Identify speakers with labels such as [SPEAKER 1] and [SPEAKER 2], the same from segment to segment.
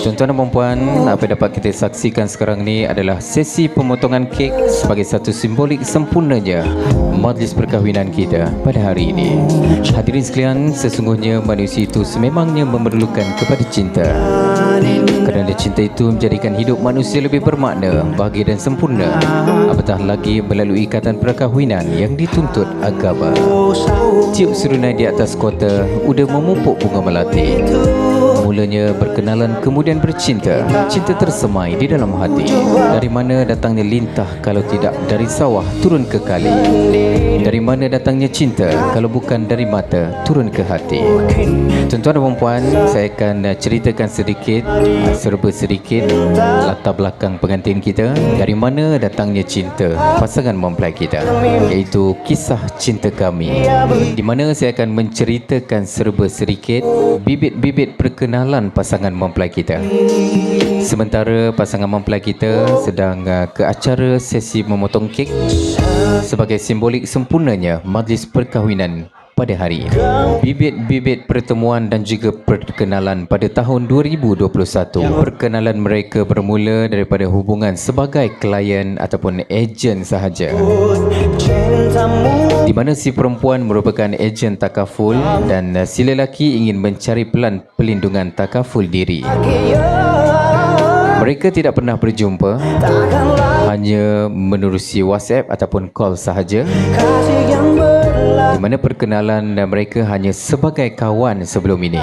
[SPEAKER 1] Tuan-tuan dan puan apa yang dapat kita saksikan sekarang ni adalah sesi pemotongan kek sebagai satu simbolik sempurnanya majlis perkahwinan kita pada hari ini. Hadirin sekalian, sesungguhnya manusia itu sememangnya memerlukan kepada cinta. Kerana cinta itu menjadikan hidup manusia lebih bermakna, bahagia dan sempurna. Apatah lagi melalui ikatan perkahwinan yang dituntut agama. Tiup serunai di atas kota, udah memupuk bunga melati. Mulanya berkenalan kemudian bercinta. Cinta tersemai di dalam hati. Dari mana datangnya lintah kalau tidak dari sawah turun ke kali? Dari mana datangnya cinta kalau bukan dari mata turun ke hati? Tuan-tuan dan puan saya akan ceritakan sedikit Serba sedikit latar belakang pengantin kita. Dari mana datangnya cinta pasangan mempelai kita? Iaitu kisah cinta kami. Di mana saya akan menceritakan serba sedikit Bibit-bibit perkenalan pasangan mempelai kita Sementara pasangan mempelai kita sedang uh, ke acara sesi memotong kek Sebagai simbolik sempurnanya majlis perkahwinan pada hari ini. Bibit-bibit pertemuan dan juga perkenalan pada tahun 2021. Perkenalan mereka bermula daripada hubungan sebagai klien ataupun ejen sahaja. Mana si perempuan merupakan ejen takaful dan uh, si lelaki ingin mencari pelan pelindungan takaful diri. Mereka tidak pernah berjumpa hanya menerusi WhatsApp ataupun call sahaja di mana perkenalan mereka hanya sebagai kawan sebelum ini.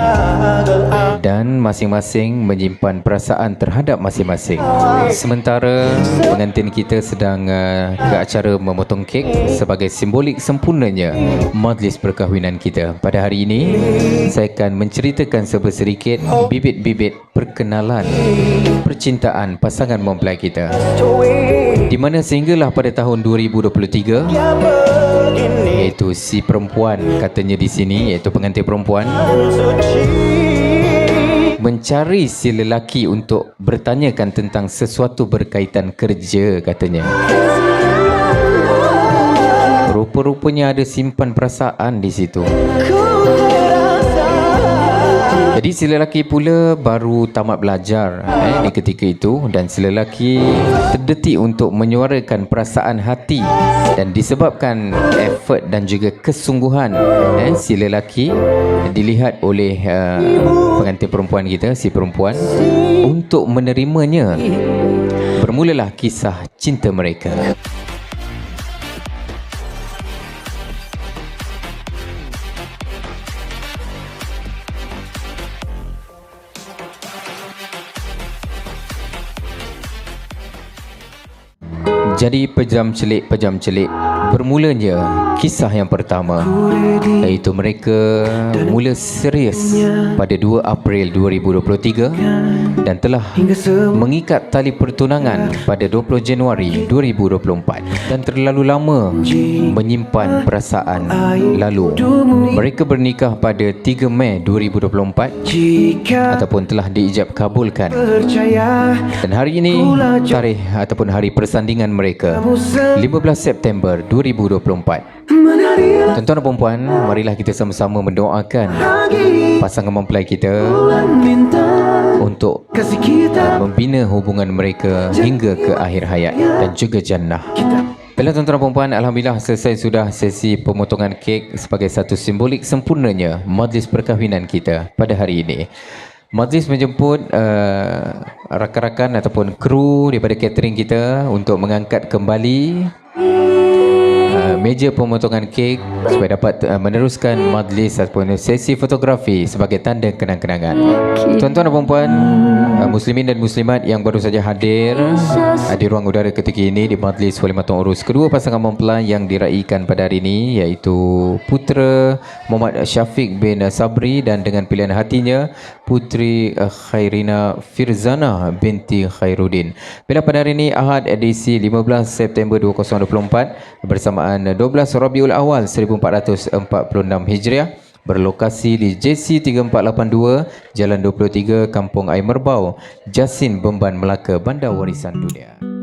[SPEAKER 1] Dan masing-masing menyimpan perasaan terhadap masing-masing. Sementara pengantin kita sedang uh, ke acara memotong kek sebagai simbolik sempurnanya majlis perkahwinan kita. Pada hari ini saya akan menceritakan sedikit bibit-bibit perkenalan percintaan pasangan mempelai kita. Di mana sehinggalah pada tahun 2023 iaitu si perempuan katanya di sini iaitu pengantin perempuan. Mencari si lelaki untuk bertanyakan tentang sesuatu berkaitan kerja katanya. Rupa-rupanya ada simpan perasaan di situ jadi si lelaki pula baru tamat belajar eh, di ketika itu dan si lelaki terdetik untuk menyuarakan perasaan hati dan disebabkan effort dan juga kesungguhan eh, si lelaki dilihat oleh uh, pengantin perempuan kita si perempuan untuk menerimanya bermulalah kisah cinta mereka. Jadi pejam celik pejam celik bermulanya kisah yang pertama iaitu mereka mula serius pada 2 April 2023 dan telah mengikat tali pertunangan pada 20 Januari 2024 dan terlalu lama menyimpan perasaan lalu. Mereka bernikah pada 3 Mei 2024 ataupun telah diijab kabulkan. dan hari ini tarikh ataupun hari persandingan mereka 15 September 2024 Tuan-tuan dan perempuan, marilah kita sama-sama mendoakan pasangan mempelai kita untuk uh, membina hubungan mereka hingga ke akhir hayat dan juga jannah. Baiklah tuan-tuan dan perempuan, Alhamdulillah selesai sudah sesi pemotongan kek sebagai satu simbolik sempurnanya majlis perkahwinan kita pada hari ini. Majlis menjemput uh, rakan-rakan ataupun kru daripada catering kita untuk mengangkat kembali meja pemotongan kek supaya dapat uh, meneruskan majlis ataupun sesi fotografi sebagai tanda kenang-kenangan. Tuan-tuan dan puan-puan, uh, muslimin dan muslimat yang baru saja hadir uh, di ruang udara ketika ini di majlis Walimatun Urus kedua pasangan mempelai yang diraikan pada hari ini iaitu putera Muhammad Syafiq bin Sabri dan dengan pilihan hatinya putri uh, Khairina Firzana binti Khairuddin. Bila pada hari ini Ahad edisi 15 September 2024 bersamaan 12 Rabiul Awal 1446 Hijriah berlokasi di JC 3482 Jalan 23 Kampung Air Merbau Jasin Bemban Melaka Bandar Warisan Dunia.